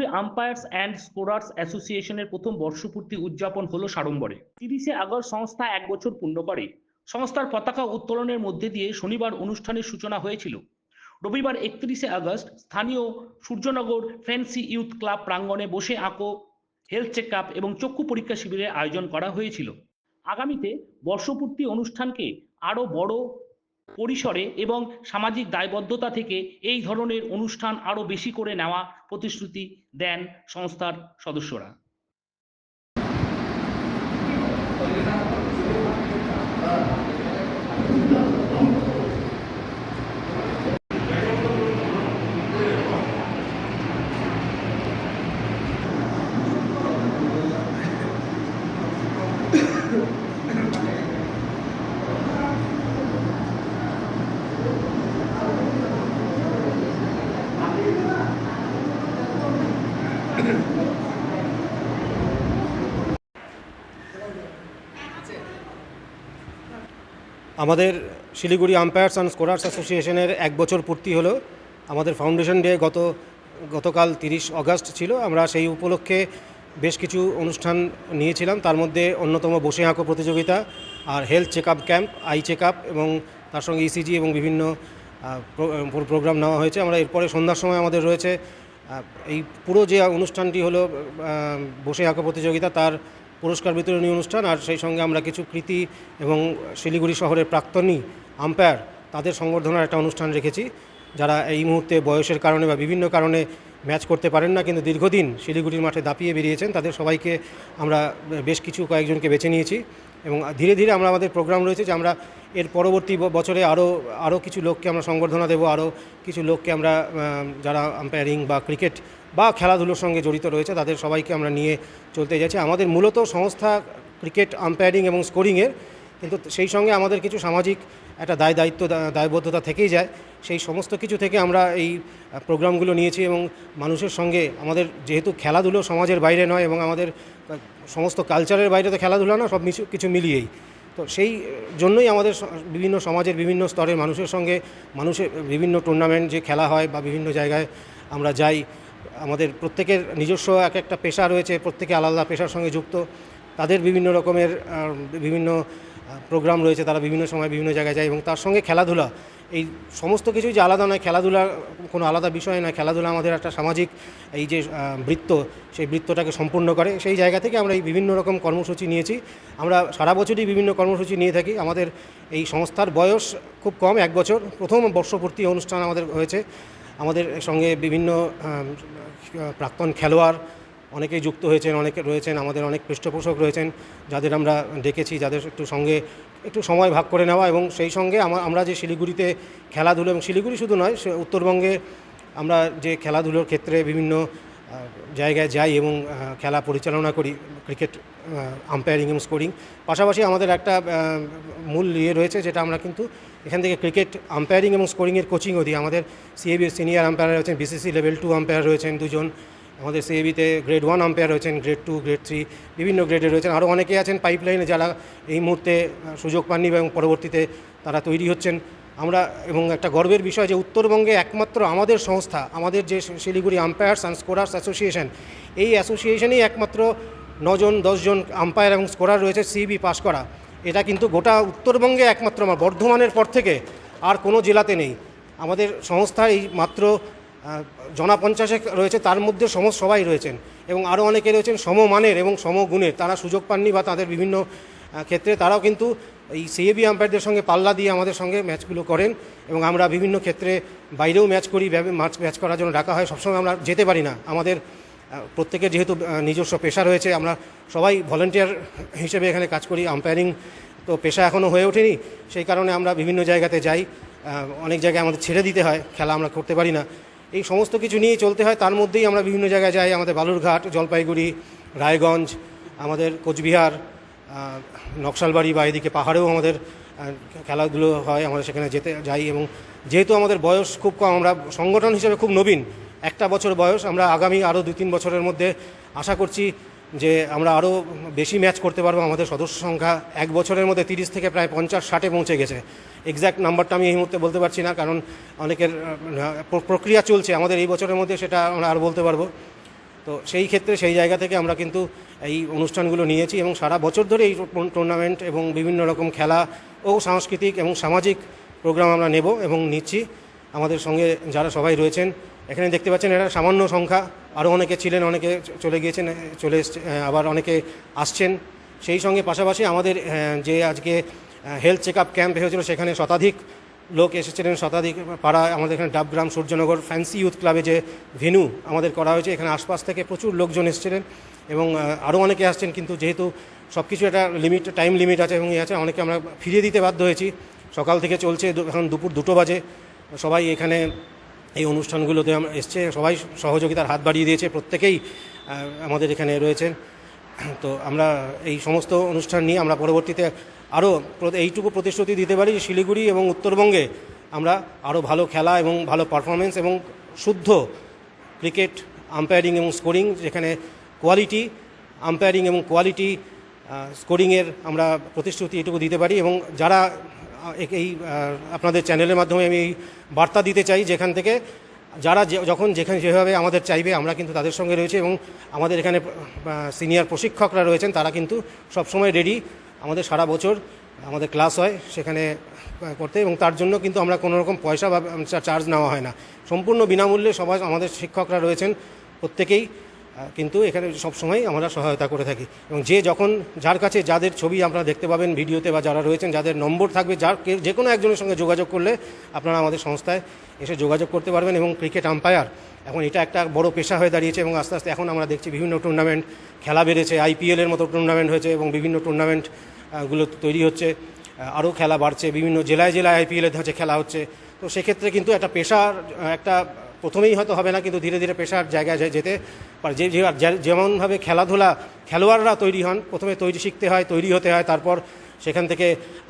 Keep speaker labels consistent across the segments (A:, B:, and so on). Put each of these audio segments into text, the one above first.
A: Siliguri umpires and scorers অ্যাসোসিয়েশনের প্রথম বর্ষপূর্তি উদযাপন হলো সাড়ম্বরে। তিরিশে আগস্ট সংস্থা এক বছর পূর্ণ করে। সংস্থার পতাকা উত্তোলনের মধ্যে দিয়ে শনিবার অনুষ্ঠানের সূচনা হয়েছিল। রবিবার একত্রিশে আগস্ট স্থানীয় সূর্যনগর ফ্যান্সি ইউথ ক্লাব প্রাঙ্গণে বসে আঁকো হেলথ চেক আপ এবং চক্ষু পরীক্ষা শিবিরের আয়োজন করা হয়েছিল। আগামীতে বর্ষপূর্তি অনুষ্ঠানকে আরও বড় পরিসরে এবং সামাজিক দায়বদ্ধতা থেকে এই ধরনের অনুষ্ঠান আরও বেশি করে নেওয়া প্রতিশ্রুতি দেন সংস্থার সদস্যরা।
B: আমাদের শিলিগুড়ি আম্পায়ার্স অ্যান্ড স্কোরার্স অ্যাসোসিয়েশনের এক বছর পূর্তি হলো। আমাদের ফাউন্ডেশন ডে গত, গতকাল তিরিশ অগাস্ট ছিল। আমরা সেই উপলক্ষে বেশ কিছু অনুষ্ঠান নিয়েছিলাম। তার মধ্যে অন্যতম বসে আঁকো প্রতিযোগিতা আর health check camp, eye check এবং তার সঙ্গে ইসিজি এবং বিভিন্ন প্রোগ্রাম নেওয়া হয়েছে। আমরা এরপরে সন্ধ্যার সময় আমাদের রয়েছে এই পুরো যে অনুষ্ঠানটি হলো বসে আঁকো প্রতিযোগিতা, তার পুরস্কার বিতরণী অনুষ্ঠান আর সেই সঙ্গে আমরা কিছু কৃতি এবং শিলিগুড়ি শহরের প্রাক্তনী আম্পায়ার তাদের সংবর্ধনার একটা অনুষ্ঠান রেখেছি। যারা এই মুহূর্তে বয়সের কারণে বা বিভিন্ন কারণে ম্যাচ করতে পারেন না কিন্তু দীর্ঘদিন শিলিগুড়ির মাঠে দাপিয়ে বেরিয়েছেন, তাদের সবাইকে আমরা বেশ কিছু কয়েকজনকে বেছে নিয়েছি এবং ধীরে ধীরে আমরা আমাদের প্রোগ্রাম রয়েছে যে আমরা এর পরবর্তী বছরে আরও আরও কিছু লোককে আমরা সংবর্ধনা দেবো আরও কিছু লোককে আমরা যারা আম্পায়ারিং বা ক্রিকেট বা খেলাধুলোর সঙ্গে জড়িত রয়েছে, তাদের সবাইকে আমরা নিয়ে চলতে যাচ্ছি। আমাদের মূলত সংস্থা ক্রিকেট আম্পায়ারিং এবং স্কোরিংয়ের কিন্তু সেই সঙ্গে আমাদের কিছু সামাজিক একটা দায় দায়িত্ব দায়বদ্ধতা থেকেই যায়। সেই সমস্ত কিছু থেকে আমরা এই প্রোগ্রামগুলো নিয়েছি এবং মানুষের সঙ্গে আমাদের যেহেতু খেলাধুলো সমাজের বাইরে নয় এবং আমাদের সমস্ত কালচারের বাইরে তো খেলাধুলা না, সব কিছু মিলিয়েই। তো সেই জন্যই আমাদের বিভিন্ন সমাজের বিভিন্ন স্তরের মানুষের সঙ্গে মানুষের বিভিন্ন টুর্নামেন্ট যে খেলা হয় বা বিভিন্ন জায়গায় আমরা যাই, আমাদের প্রত্যেকের নিজস্ব এক একটা পেশা রয়েছে, প্রত্যেকে আলাদা পেশার সঙ্গে যুক্ত। তাদের বিভিন্ন রকমের বিভিন্ন প্রোগ্রাম রয়েছে, তারা বিভিন্ন সময় বিভিন্ন জায়গায় যায় এবং তার সঙ্গে খেলাধুলা এই সমস্ত কিছুই যে আলাদা নয় খেলাধুলা কোনো আলাদা বিষয় নয়, খেলাধুলা আমাদের একটা সামাজিক এই যে বৃত্ত, সেই বৃত্তটাকে সম্পূর্ণ করে। সেই জায়গা থেকে আমরা এই বিভিন্ন রকম কর্মসূচি নিয়েছি। আমরা সারা বছরই বিভিন্ন কর্মসূচি নিয়ে থাকি। আমাদের এই সংস্থার বয়স খুব কম, এক বছর। প্রথম বর্ষপূর্তি অনুষ্ঠান আমাদের হয়েছে। আমাদের সঙ্গে বিভিন্ন প্রাক্তন খেলোয়াড় অনেকেই যুক্ত হয়েছেন, অনেকে রয়েছেন, আমাদের অনেক পৃষ্ঠপোষক রয়েছেন, যাদের আমরা ডেকেছি, যাদের একটু সঙ্গে, একটু সময় ভাগ করে নেওয়া এবং সেই সঙ্গে আমরা যে শিলিগুড়িতে খেলাধুলো এবং শিলিগুড়ি শুধু নয়, সে উত্তরবঙ্গে আমরা যে খেলাধুলোর ক্ষেত্রে বিভিন্ন জায়গায় যাই এবং খেলা পরিচালনা করি, ক্রিকেট আম্পায়ারিং এবং স্কোরিং পাশাপাশি আমাদের একটা মূল ইয়ে রয়েছে যেটা আমরা কিন্তু এখান থেকে ক্রিকেট আম্পায়ারিং এবং স্কোরিংয়ের কোচিংও দিই। আমাদের সিএবির সিনিয়র আম্পায়ার রয়েছেন বিসিসি লেভেল টু আম্পায়ার রয়েছেন দুজন আমাদের সিএবিতে গ্রেড ওয়ান আম্পায়ার রয়েছেন গ্রেড টু গ্রেড থ্রি বিভিন্ন গ্রেডে রয়েছেন। আরও অনেকে আছেন পাইপলাইনে যারা এই মুহূর্তে সুযোগ পাননি এবং পরবর্তীতে তারা তৈরি হচ্ছেন। আমরা এবং একটা গর্বের বিষয় যে উত্তরবঙ্গে একমাত্র আমাদের সংস্থা, আমাদের যে Siliguri umpires and scorers association এই অ্যাসোসিয়েশনেই একমাত্র নজন, দশজন আম্পায়ার এবং স্কোরার রয়েছে সিবি পাস করা। এটা কিন্তু গোটা উত্তরবঙ্গে একমাত্র আমার বর্ধমানের পর থেকে আর কোনো জেলাতে নেই। আমাদের সংস্থা এই মাত্র জনা পঞ্চাশে রয়েছে, তার মধ্যে সম সবাই রয়েছেন। এবং আরও অনেকে রয়েছেন সমমানের এবং সমগুণের। তারা সুযোগ পাননি বা তাদের বিভিন্ন ক্ষেত্রে তারাও কিন্তু এই সিএবি আম্পায়ারদের সঙ্গে পাল্লা দিয়ে আমাদের সঙ্গে ম্যাচগুলো করেন। এবং আমরা বিভিন্ন ক্ষেত্রে বাইরেও ম্যাচ করি ম্যাচ ম্যাচ করার জন্য ডাকা হয়। সবসময় আমরা যেতে পারি না। আমাদের প্রত্যেকের যেহেতু নিজস্ব পেশা রয়েছে, আমরা সবাই ভলেন্টিয়ার হিসেবে এখানে কাজ করি। আম্পায়ারিং তো পেশা এখনও হয়ে ওঠেনি। সেই কারণে আমরা বিভিন্ন জায়গাতে যাই। অনেক জায়গায় আমাদের ছেড়ে দিতে হয়। খেলা আমরা করতে পারি না। এই সমস্ত কিছু নিয়ে চলতে হয়। তার মধ্যেই আমরা বিভিন্ন জায়গায় যাই। আমাদের বালুরঘাট, জলপাইগুড়ি, রায়গঞ্জ, আমাদের কোচবিহার নকশালবাড়ি বা এদিকে পাহাড়েও আমাদের খেলাধুলো হয়। আমরা সেখানে যেতে যাই এবং যেহেতু আমাদের বয়স খুব কম, আমরা সংগঠন হিসেবে খুব নবীন। একটা বছর বয়স। আমরা আগামী আরও দু তিন বছরের মধ্যে আশা করছি যে আমরা আরও বেশি ম্যাচ করতে পারব আমাদের সদস্য সংখ্যা। এক বছরের মধ্যে তিরিশ থেকে প্রায় পঞ্চাশ, ষাটে পৌঁছে গেছে। এক্স্যাক্ট নাম্বারটা আমি এই মুহূর্তে বলতে পারছি না, কারণ অনেকের প্রক্রিয়া চলছে। আমাদের এই বছরের মধ্যে সেটা আমরা আর বলতে পারব। তো সেই ক্ষেত্রে সেই জায়গা থেকে আমরা কিন্তু এই অনুষ্ঠানগুলো নিয়েছি এবং সারা বছর ধরে এই টুর্নামেন্ট এবং বিভিন্ন রকম খেলা ও সাংস্কৃতিক এবং সামাজিক প্রোগ্রাম আমরা নেব এবং নিচ্ছি। আমাদের সঙ্গে যারা সবাই রয়েছেন এখানে দেখতে পাচ্ছেন এটা সামান্য সংখ্যা। আরও অনেকে ছিলেন, অনেকে চলে গিয়েছেন, চলে আবার অনেকে আসছেন। সেই সঙ্গে পাশাপাশি আমাদের যে আজকে হেলথ চেক আপ ক্যাম্প হয়েছিল, সেখানে শতাধিক লোক এসেছিলেন, শতাধিক পাড়া আমাদের এখানে ডাবগ্রাম সূর্যনগর ফ্যান্সি ইউথ ক্লাবে যে ভেনু আমাদের করা হয়েছে, এখানে আশপাশ থেকে প্রচুর লোকজন এসেছিলেন এবং আরও অনেকে আসছেন, কিন্তু যেহেতু সব কিছু একটা লিমিট টাইম লিমিট আছে এবং ইয়ে আছে, অনেকে আমরা ফিরিয়ে দিতে বাধ্য হয়েছি। সকাল থেকে চলছে এখন দুপুর দুটো বাজে। সবাই এখানে এই অনুষ্ঠানগুলোতে এসছে, সবাই সহযোগিতার হাত বাড়িয়ে দিয়েছে, প্রত্যেকেই আমাদের এখানে রয়েছেন। তো আমরা এই সমস্ত অনুষ্ঠান নিয়ে আমরা পরবর্তীতে আরও এইটুকু প্রতিশ্রুতি দিতে পারি, শিলিগুড়ি এবং উত্তরবঙ্গে আমরা আরও ভালো খেলা এবং ভালো পারফরমেন্স এবং শুদ্ধ ক্রিকেট আম্পায়ারিং এবং স্কোরিং যেখানে কোয়ালিটি আম্পায়ারিং এবং কোয়ালিটি স্কোরিংয়ের আমরা প্রতিশ্রুতি এটুকু দিতে পারি এবং যারা এই আপনাদের চ্যানেলের মাধ্যমে আমি বার্তা দিতে চাই যেখান থেকে যারা যখন যেখানে যেভাবে আমাদের চাইবে, আমরা কিন্তু তাদের সঙ্গে রয়েছে এবং আমাদের এখানে সিনিয়র প্রশিক্ষকরা রয়েছেন, তারা কিন্তু সবসময় রেডি আমাদের সারা বছর আমাদের ক্লাস হয় সেখানে করতে এবং তার জন্য কিন্তু আমরা কোনো রকম পয়সা বা চার্জ নেওয়া হয় না। সম্পূর্ণ বিনামূল্যে সবাই আমাদের শিক্ষকরা রয়েছেন প্রত্যেকেই। কিন্তু এখানে সবসময় আমরা সহায়তা করে থাকি। এবং যে যখন যার কাছে যাদের ছবি আপনারা দেখতে পাবেন ভিডিওতে বা যারা রয়েছেন, যাদের নম্বর থাকবে, যার যে কোনো একজনের সঙ্গে যোগাযোগ করলে আপনারা আমাদের সংস্থায় এসে যোগাযোগ করতে পারবেন এবং ক্রিকেট আম্পায়ার। এখন এটা একটা বড় পেশা হয়ে দাঁড়িয়েছে এবং আস্তে আস্তে এখন আমরা দেখছি বিভিন্ন টুর্নামেন্ট খেলা বেড়েছে আইপিএলের মতো টুর্নামেন্ট হয়েছে এবং বিভিন্ন টুর্নামেন্টগুলো তৈরি হচ্ছে। আরও খেলা বাড়ছে, বিভিন্ন জেলায় জেলায় আইপিএলের হচ্ছে, খেলা হচ্ছে। তো সেক্ষেত্রে কিন্তু একটা পেশার, একটা প্রথমেই হয়তো হবে না, কিন্তু ধীরে ধীরে পেশার জায়গায় যেতে পারে। যে যেমনভাবে খেলাধুলা, খেলোয়াড়রা তৈরি হন, প্রথমে তৈরি শিখতে হয়, তৈরি হতে হয়, তারপর সেখান থেকে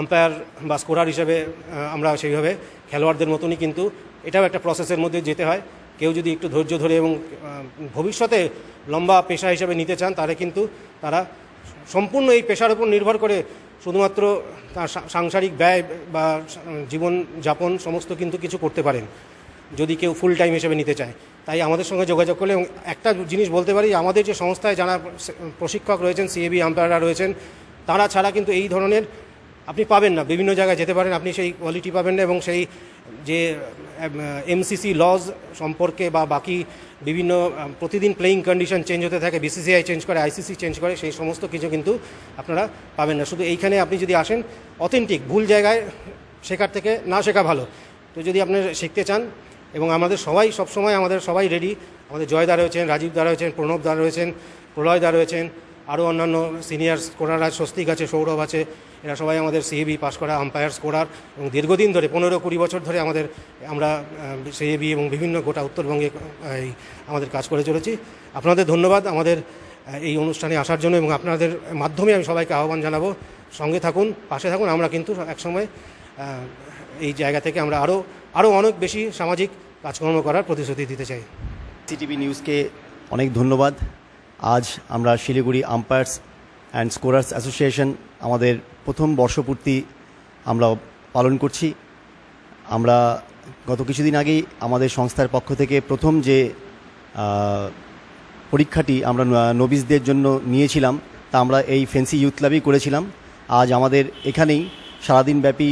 B: আম্পায়ার বা স্কোরার হিসেবে আমরা সেইভাবে খেলোয়াড়দের মতনই কিন্তু এটাও একটা প্রসেসের মধ্যে যেতে হয়। কেউ যদি একটু ধৈর্য ধরে এবং ভবিষ্যতে লম্বা পেশা হিসেবে নিতে চান, তাহলে কিন্তু তারা সম্পূর্ণ এই পেশার উপর নির্ভর করে শুধুমাত্র তার সাংসারিক ব্যয় বা জীবন যাপন সমস্ত কিন্তু কিছু করতে পারেন। যদি কেউ ফুল টাইম হিসেবে নিতে চায়। তাই আমাদের সঙ্গে যোগাযোগ করলে একটা জিনিস বলতে পারি, আমাদের যে সংস্থায় যারা প্রশিক্ষক রয়েছেন সিএবি আম্পায়াররা রয়েছেন, তারা ছাড়া কিন্তু এই ধরনের আপনি পাবেন না। বিভিন্ন জায়গায় যেতে পারেন, আপনি সেই কোয়ালিটি পাবেন না এবং সেই যে এমসিসি লজ সম্পর্কে বা বাকি বিভিন্ন প্রতিদিন প্লেয়িং কন্ডিশন চেঞ্জ হতে থাকে বিসিসিআই চেঞ্জ করে আইসিসি চেঞ্জ করে, সেই সমস্ত কিছু কিন্তু আপনারা পাবেন না। শুধু এইখানে আপনি যদি আসেন অথেন্টিক ভুল জায়গায় শেখার থেকে না শেখা ভালো। তো যদি আপনি শিখতে চান এবং আমাদের সবাই সবসময় আমাদের সবাই রেডি আমাদের জয়দা রয়েছেন, রাজীব দা রয়েছেন, প্রণব দা রয়েছেন, প্রলয় দা রয়েছেন আরও অন্যান্য সিনিয়র স্কোরার স্বস্তিক আছে, সৌরভ আছে, এরা সবাই আমাদের সিএবি পাশ করা আম্পায়ার স্কোরার এবং দীর্ঘদিন ধরে, পনেরো কুড়ি বছর ধরে আমাদের, আমরা সিএবি এবং বিভিন্ন গোটা উত্তরবঙ্গে আমাদের কাজ করে চলেছি। আপনাদের ধন্যবাদ আমাদের এই অনুষ্ঠানে আসার জন্য এবং আপনাদের মাধ্যমে আমি সবাইকে আহ্বান জানাব। সঙ্গে থাকুন, পাশে থাকুন, আমরা কিন্তু একসময় এই জায়গা থেকে আমরা আরও আরও অনেক বেশি সামাজিক কাজকর্ম করার প্রতিশ্রুতি দিতে চাই।
C: সিটিভি নিউজকে অনেক ধন্যবাদ। আজ আমরা Siliguri umpires and scorers association আমাদের প্রথম বর্ষপূর্তি আমরা পালন করছি। আমরা গত কিছুদিন আগেই আমাদের সংস্থার পক্ষ থেকে প্রথম যে পরীক্ষাটি আমরা নবিসদের জন্য নিয়েছিলাম, তা আমরা এই ফেন্সি ইউথ ক্লাবেই করেছিলাম। আজ আমাদের এখানেই সারাদিন ব্যাপী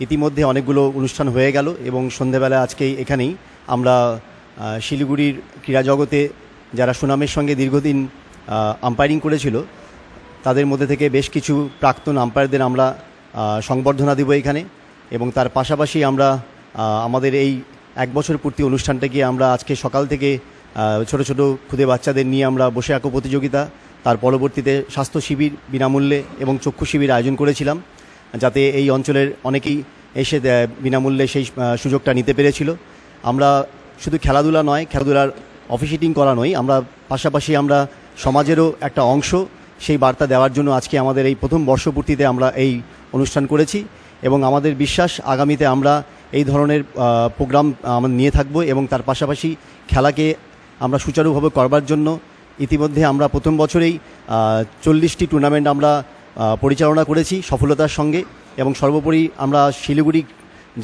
C: ইতিমধ্যে অনেকগুলো অনুষ্ঠান হয়ে গেল এবং সন্ধেবেলা আজকেই এখানেই আমরা শিলিগুড়ির ক্রীড়া জগতে যারা সুনামের সঙ্গে দীর্ঘদিন আম্পায়ারিং করেছিল, তাদের মধ্যে থেকে বেশ কিছু প্রাক্তন আম্পায়ারদের আমরা সংবর্ধনা দেব এখানে এবং তার পাশাপাশি আমরা আমাদের এই এক বছর পূর্তি অনুষ্ঠানটাকে আমরা আজকে সকাল থেকে ছোট ছোট খুদে বাচ্চাদের নিয়ে আমরা বসে আঁকো প্রতিযোগিতা, তার পরবর্তীতে স্বাস্থ্য শিবির বিনামূল্যে এবং চক্ষু শিবির আয়োজন করেছিলাম। যাতে এই অঞ্চলের অনেকেই এসে বিনামূল্যে সেই সুযোগটা নিতে পেরেছিল। আমরা শুধু খেলাধুলা নয়, খেলাধুলার অফিসিটিং করা নয়, আমরা পাশাপাশি আমরা সমাজেরও একটা অংশ। সেই বার্তা দেওয়ার জন্য আজকে আমাদের এই প্রথম বর্ষপূর্তিতে আমরা এই অনুষ্ঠান করেছি এবং আমাদের বিশ্বাস আগামীতে আমরা এই ধরনের প্রোগ্রাম আমরা নিয়ে থাকব এবং তার পাশাপাশি খেলাকে আমরা সুচারুভাবে করবার জন্য ইতিমধ্যে আমরা প্রথম বছরেই চল্লিশটি টুর্নামেন্ট আমরা পরিচালনা করেছি সফলতার সঙ্গে এবং সর্বোপরি আমরা শিলিগুড়ি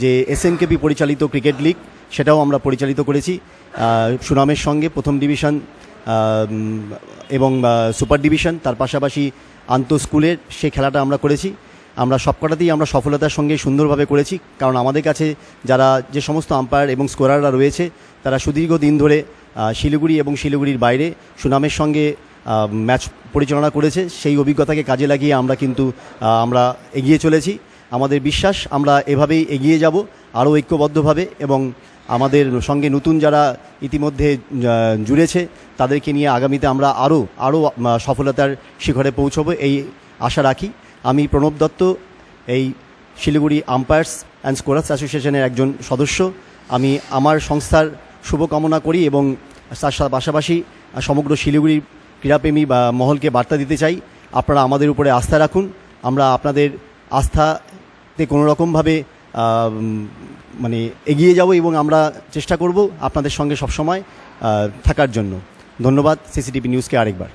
C: যে এসএনকেপি পরিচালিত ক্রিকেট লিগ, সেটাও আমরা পরিচালিত করেছি। সুনামের সঙ্গে প্রথম ডিভিশন এবং সুপার ডিভিশন, তার পাশাপাশি আন্তঃ স্কুলের সে খেলাটা আমরা করেছি। আমরা সবকটাতেই আমরা সফলতার সঙ্গে সুন্দরভাবে করেছি, কারণ আমাদের কাছে যারা যে সমস্ত আম্পায়ার এবং স্কোরাররা রয়েছে, তারা সুদীর্ঘ দিন ধরে শিলিগুড়ি এবং শিলিগুড়ির বাইরে সুনামের সঙ্গে ম্যাচ পরিচালনা করেছে, সেই অভিজ্ঞতাকে কাজে লাগিয়ে আমরা কিন্তু আমরা এগিয়ে চলেছি। আমাদের বিশ্বাস, আমরা এভাবেই এগিয়ে যাব আরও ঐক্যবদ্ধভাবে এবং আমাদের সঙ্গে নতুন যারা ইতিমধ্যে জুড়েছে, তাদেরকে নিয়ে আগামীতে আমরা আরও আরও সফলতার শিখরে পৌঁছবো, এই আশা রাখি। আমি প্রণব দত্ত, এই শিলিগুড়ি আম্পায়ার্স অ্যান্ড স্কোরার্স অ্যাসোসিয়েশনের একজন সদস্য। আমি আমার সংস্থার শুভকামনা করি এবং তার পাশাপাশি সমগ্র শিলিগুড়ির ক্রীড়াপ্রেমী বা মহলকে বার্তা দিতে চাই, আপনারা আমাদের উপরে আস্থা রাখুন। আমরা আপনাদের আস্থাতে কোনোরকমভাবে মানে এগিয়ে যাব এবং আমরা চেষ্টা করব আপনাদের সঙ্গে সবসময় থাকার জন্য। ধন্যবাদ। সিসিটিভি নিউজকে আরেকবার।